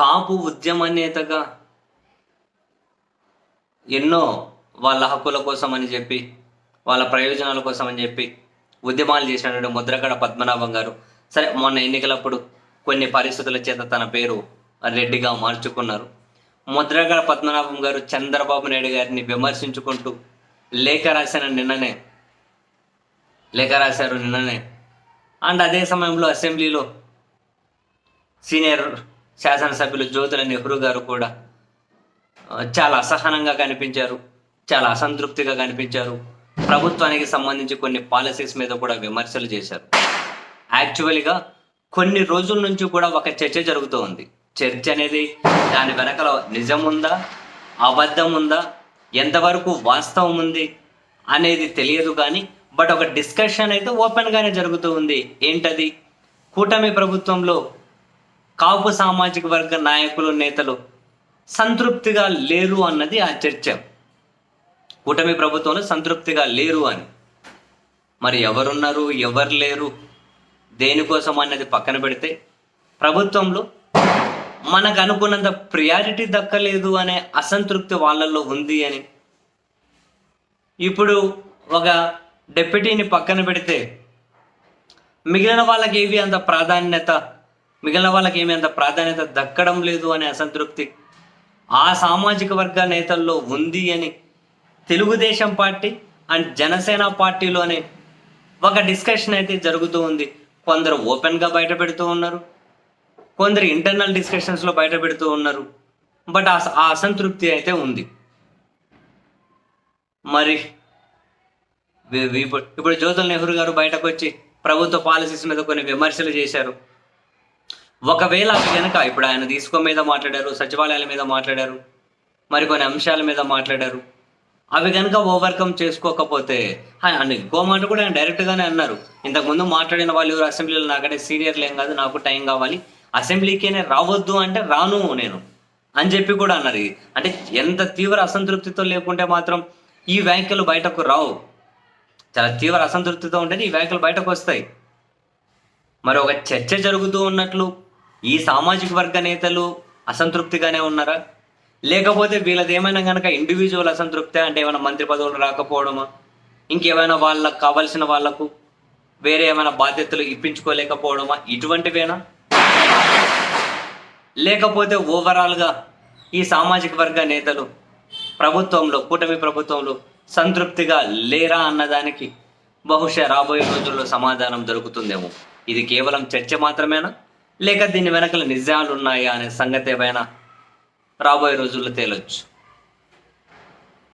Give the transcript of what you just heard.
కాపు ఉద్యమ నేతగా ఎన్నో వాళ్ళ హక్కుల కోసం అని చెప్పి వాళ్ళ ప్రయోజనాల కోసం అని చెప్పి ఉద్యమాలు చేసినటువంటి ముద్రగడ పద్మనాభం గారు. సరే మొన్న ఎన్నికలప్పుడు కొన్ని పరిస్థితుల చేత తన పేరు రెడ్డిగా మార్చుకున్నారు. ముద్రగడ పద్మనాభం గారు చంద్రబాబు నాయుడు గారిని విమర్శించుకుంటూ లేఖ రాశాను నిన్ననే లేఖ రాశారు నిన్ననే. అండ్ అదే సమయంలో అసెంబ్లీలో సీనియర్ శాసనసభ్యులు జ్యోతుల నెహ్రూ గారు కూడా చాలా అసహనంగా కనిపించారు చాలా అసంతృప్తిగా కనిపించారు. ప్రభుత్వానికి సంబంధించి కొన్ని పాలసీస్ మీద కూడా విమర్శలు చేశారు. యాక్చువల్గా కొన్ని రోజుల నుంచి కూడా ఒక చర్చ జరుగుతూ ఉంది. చర్చ అనేది దాని వెనకల నిజం ఉందా అబద్ధం ఉందా ఎంతవరకు వాస్తవం ఉంది అనేది తెలియదు కానీ బట్ ఒక డిస్కషన్ అయితే ఓపెన్గానే జరుగుతూ ఉంది. ఏంటది? కూటమి ప్రభుత్వంలో కాపు సామాజిక వర్గ నాయకులు నేతలు సంతృప్తిగా లేరు అన్నది ఆ చర్చ. కూటమి ప్రభుత్వంలో సంతృప్తిగా లేరు అని. మరి ఎవరున్నారు ఎవరు లేరు దేనికోసం అన్నది పక్కన పెడితే ప్రభుత్వంలో మనకు అనుకున్నంత ప్రియారిటీ దక్కలేదు అనే అసంతృప్తి వాళ్ళల్లో ఉంది అని. ఇప్పుడు ఒక డెప్యూటీని పక్కన పెడితే మిగిలిన వాళ్ళకి ఏవి అంత ప్రాధాన్యత? మిగిలిన వాళ్ళకి ఏమీ అంత ప్రాధాన్యత దక్కడం లేదు అనే అసంతృప్తి ఆ సామాజిక వర్గ నేతల్లో ఉంది అని తెలుగుదేశం పార్టీ అండ్ జనసేన పార్టీలోనే ఒక డిస్కషన్ అయితే జరుగుతూ ఉంది. కొందరు ఓపెన్గా బయట పెడుతూ ఉన్నారు. కొందరు ఇంటర్నల్ డిస్కషన్స్లో బయట పెడుతూ ఉన్నారు. బట్ ఆ ఆ అసంతృప్తి అయితే ఉంది. మరి ఇప్పుడు ఇప్పుడు నెహ్రూ గారు బయటకు వచ్చి ప్రభుత్వ పాలసీస్ మీద కొన్ని విమర్శలు చేశారు. ఒకవేళ అవి కనుక ఇప్పుడు ఆయన తీసుకో మీద మాట్లాడారు సచివాలయాల మీద మాట్లాడారు మరికొన్ని అంశాల మీద మాట్లాడారు అవి కనుక ఓవర్కమ్ చేసుకోకపోతే అండ్ ఇంకో మాట కూడా ఆయన డైరెక్ట్గానే అన్నారు. ఇంతకుముందు మాట్లాడిన వాళ్ళు ఎవరు? అసెంబ్లీలో నాకంటే సీనియర్లు ఏం కాదు నాకు టైం కావాలి. అసెంబ్లీకేనే రావద్దు అంటే రాను నేను అని చెప్పి కూడా అన్నారు. అంటే ఎంత తీవ్ర అసంతృప్తితో లేకుంటే మాత్రం ఈ వ్యాఖ్యలు బయటకు రావు. చాలా తీవ్ర అసంతృప్తితో ఉంటేనే ఈ వ్యాఖ్యలు బయటకు వస్తాయి. మరి ఒక చర్చ జరుగుతూ ఉన్నట్లు ఈ సామాజిక వర్గ నేతలు అసంతృప్తిగానే ఉన్నారా? లేకపోతే వీళ్ళది ఏమైనా కనుక ఇండివిజువల్ అసంతృప్తి అంటే ఏమైనా మంత్రి పదవులు రాకపోవడమా? ఇంకేమైనా వాళ్ళకు కావాల్సిన వాళ్ళకు వేరే ఏమైనా బాధ్యతలు ఇప్పించుకోలేకపోవడమా? ఇటువంటివేనా? లేకపోతే ఓవరాల్గా ఈ సామాజిక వర్గ నేతలు ప్రభుత్వంలో కూటమి ప్రభుత్వంలో సంతృప్తిగా లేరా అన్నదానికి బహుశా రాబోయే రోజుల్లో సమాధానం దొరుకుతుందేమో. ఇది కేవలం చర్చ మాత్రమేనా? లేక దీని వెనకల నిజాలు ఉన్నాయా అనే సంగతి ఏమైనా రాబోయే రోజుల్లో తేలొచ్చు.